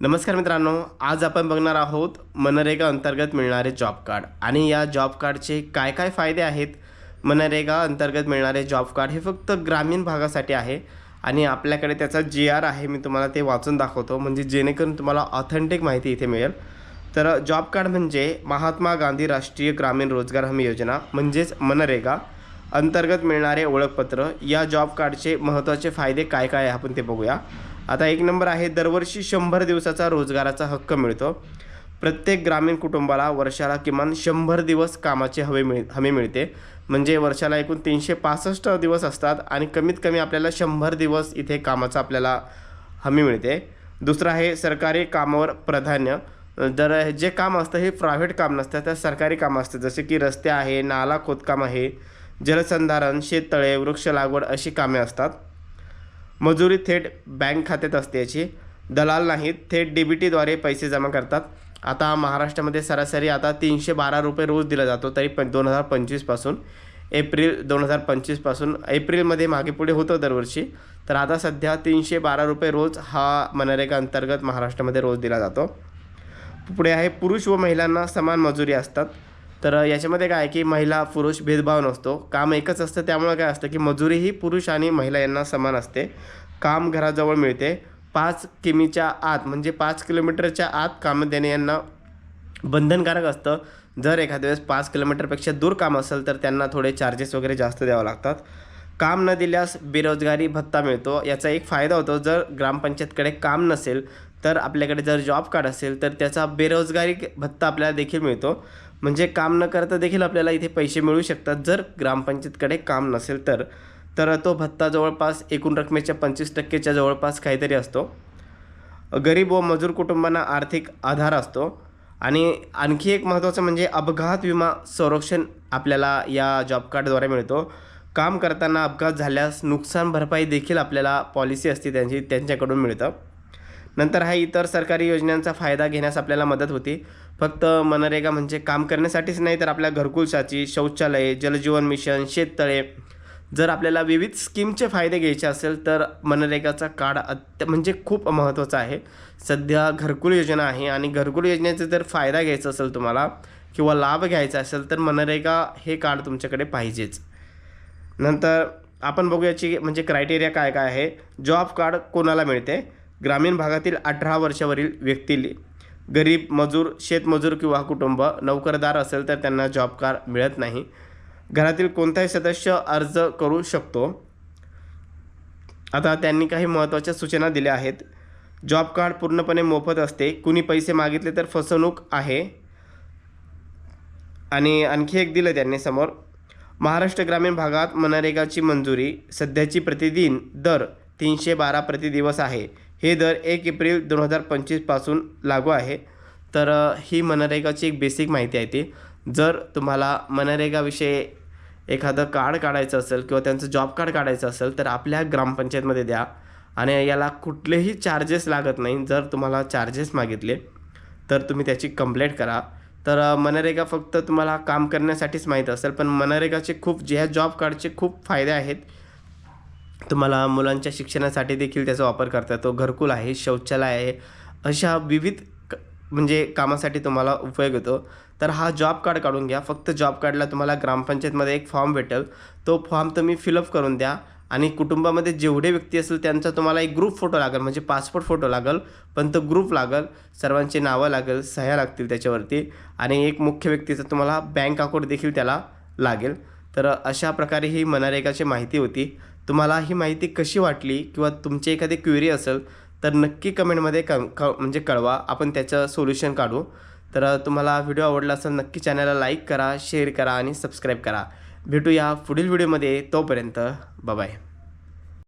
नमस्कार मित्रांनो आज आपण बघणार आहोत मनरेगा अंतर्गत मिळणारे जॉब कार्ड. आणि या जॉब कार्डचे काय काय फायदे आहेत? मनरेगा अंतर्गत मिळणारे जॉब कार्ड हे फक्त ग्रामीण भागासाठी आहे. आणि आपल्याकडे त्याचा जी आर आहे मी तुम्हाला ते वाचून दाखवतो. म्हणजे जेणेकरून तुम्हाला ऑथेंटिक माहिती इथे मिळेल. तर जॉब कार्ड म्हणजे महात्मा गांधी राष्ट्रीय ग्रामीण रोजगार हमी योजना म्हणजेच मनरेगा अंतर्गत मिळणारे ओळखपत्र. या जॉब कार्डचे महत्त्वाचे फायदे काय काय आहे आपण ते बघूया. आता एक नंबर आहे दरवर्षी शंभर दिवसाचा रोजगाराचा हक्क मिळतो. प्रत्येक ग्रामीण कुटुंबाला वर्षाला किमान शंभर दिवस कामाचे हवे मिळ हमी मिळते. म्हणजे वर्षाला एकूण तीनशे पासष्ट दिवस असतात आणि कमीत कमी आपल्याला शंभर दिवस इथे कामाचा आपल्याला हमी मिळते. दुसरं आहे सरकारी कामावर प्राधान्य. जर जे काम असतं हे प्रायव्हेट काम नसतं तर सरकारी काम असतं. जसे की रस्ते आहे नाला खोदकाम आहे जलसंधारण शेततळे वृक्ष लागवड अशी कामे असतात. मजुरी थेट बँक खात्यात असते याची. दलाल नाहीत थेट डी बी टीद्वारे पैसे जमा करतात. आता महाराष्ट्रामध्ये सरासरी आता तीनशे बारा रुपये रोज दिला जातो तरी पण दोन हजार पंचवीसपासून एप्रिल दोन हजार पंचवीसपासून एप्रिलमध्ये मागे पुढे होतं दरवर्षी. तर आता सध्या तीनशे बारा रुपये रोज हा मनरेगा अंतर्गत महाराष्ट्रामध्ये रोज दिला जातो. पुढे आहे पुरुष व महिलांना समान मजुरी असतात. तर याच्यामध्ये काय आहे की महिला पुरुष भेदभाव नसतो. काम एकच असतं त्यामुळं काय असतं की मजुरी ही पुरुष आणि महिला यांना समान असते. काम घराजवळ मिळते. पाच किमीच्या आत म्हणजे पाच किलोमीटरच्या आत कामं देणे यांना बंधनकारक असतं. जर एखाद्या वेळेस पाच किलोमीटरपेक्षा दूर काम असेल तर त्यांना थोडे चार्जेस वगैरे जास्त द्यावं लागतात. काम न दिल्यास बेरोजगारी भत्ता मिळतो. याचा एक फायदा होतो जर ग्रामपंचायतकडे काम नसेल तर आपल्याकडे जर जॉब कार्ड असेल तर त्याचा बेरोजगारी भत्ता आपल्याला देखील मिळतो. म्हणजे काम न करता देखील आपल्याला इथे पैसे मिळू शकतात. जर ग्रामपंचायतकडे काम नसेल तर तर तो भत्ता जवळपास एकूण रकमेच्या पंचवीस टक्केच्या जवळपास काहीतरी असतो. गरीब व मजूर कुटुंबांना आर्थिक आधार असतो. आणि आणखी एक महत्त्वाचं म्हणजे अपघात विमा संरक्षण आपल्याला या जॉब कार्डद्वारे मिळतो. काम करताना अपघात झाल्यास नुकसान भरपाई देखील आपल्याला पॉलिसी असते त्यांची त्यांच्याकडून मिळतं. नंतर हा इतर सरकारी योजनांचा फायदा घेण्यास आपल्याला मदत होती. फक्त मनरेगा म्हणजे काम करण्यासाठीच नाही तर आपल्या घरकुलसाठी शौचालये जलजीवन मिशन शेततळे. जर आपल्याला विविध स्कीमचे फायदे घ्यायचे असेल तर मनरेगाचा कार्ड अत्य म्हणजे खूप महत्त्वाचा आहे. सध्या घरकुल योजना आहे आणि घरकुल योजनेचा जर फायदा घ्यायचा असेल तुम्हाला किंवा लाभ घ्यायचा असेल तर मनरेगा हे कार्ड तुमच्याकडे पाहिजेच. नंतर आपण बघूयाची म्हणजे क्रायटेरिया काय काय आहे. जॉब कार्ड कोणाला मिळते? ग्रामीण भागातील अठरा वर्षावरील व्यक्तीला गरीब मजूर शेतमजूर किंवा कुटुंब नोकरदार असेल तर त्यांना जॉब कार्ड मिळत नाही. घरातील कोणताही सदस्य अर्ज करू शकतो. आता त्यांनी काही महत्त्वाच्या सूचना दिल्या आहेत. जॉब कार्ड पूर्णपणे मोफत असते. कुणी पैसे मागितले तर फसवणूक आहे. आणि आणखी एक दिलं त्यांनी समोर. महाराष्ट्र ग्रामीण भागात मनरेगाची मंजुरी. सध्याची प्रतिदिन दर तीनशे बारा प्रतिदिवस आहे. हे दर एक एप्रिल दोन हजार पंचवीसपासून लागू आहे. तर ही मनरेगाची एक बेसिक माहिती आहे ती. जर तुम्हाला मनरेगाविषयी एखादं कार्ड काढायचं असेल किंवा त्यांचं जॉब कार्ड काढायचं असेल तर आपल्या ग्रामपंचायतमध्ये द्या. आणि याला कुठलेही चार्जेस लागत नाही. जर तुम्हाला चार्जेस मागितले तर तुम्ही त्याची कंप्लेंट करा. तर मनरेगा फक्त तुम्हाला काम करण्यासाठीच माहीत असेल पण मनरेगाचे खूप जे ह्या जॉब कार्डचे खूप फायदे आहेत तुम्हाला मुलांच्या शिक्षणासाठी देखील त्याचा वापर करता येतो. घरकुल आहे शौचालय आहे अशा विविध क म्हणजे कामासाठी तुम्हाला उपयोग होतो तर हा जॉब कार्ड काढून घ्या. फक्त जॉब कार्डला तुम्हाला ग्रामपंचायतमध्ये एक फॉर्म भेटेल. तो फॉर्म तुम्ही फिलअप करून द्या आणि कुटुंबामध्ये जेवढे व्यक्ती असेल त्यांचा तुम्हाला एक ग्रुप फोटो लागेल म्हणजे पासपोर्ट फोटो लागेल पण तो ग्रुप लागेल सर्वांची नावं लागेल सह्या लागतील त्याच्यावरती आणि एक मुख्य व्यक्तीचं तुम्हाला बँक अकाउंट देखील त्याला लागेल. तर अशा प्रकारे ही मनरेगाची माहिती होती. तुम्हाला ही माहिती कशी वाटली किंवा तुमची एखादी क्वेरी असेल तर नक्की कमेंटमध्ये क क म्हणजे कळवा. आपण त्याचं सोल्युशन काढू. तर तुम्हाला व्हिडिओ आवडला असेल नक्की चॅनलला लाईक करा शेअर करा आणि सबस्क्राईब करा. भेटूया पुढील व्हिडिओमध्ये तोपर्यंत बाय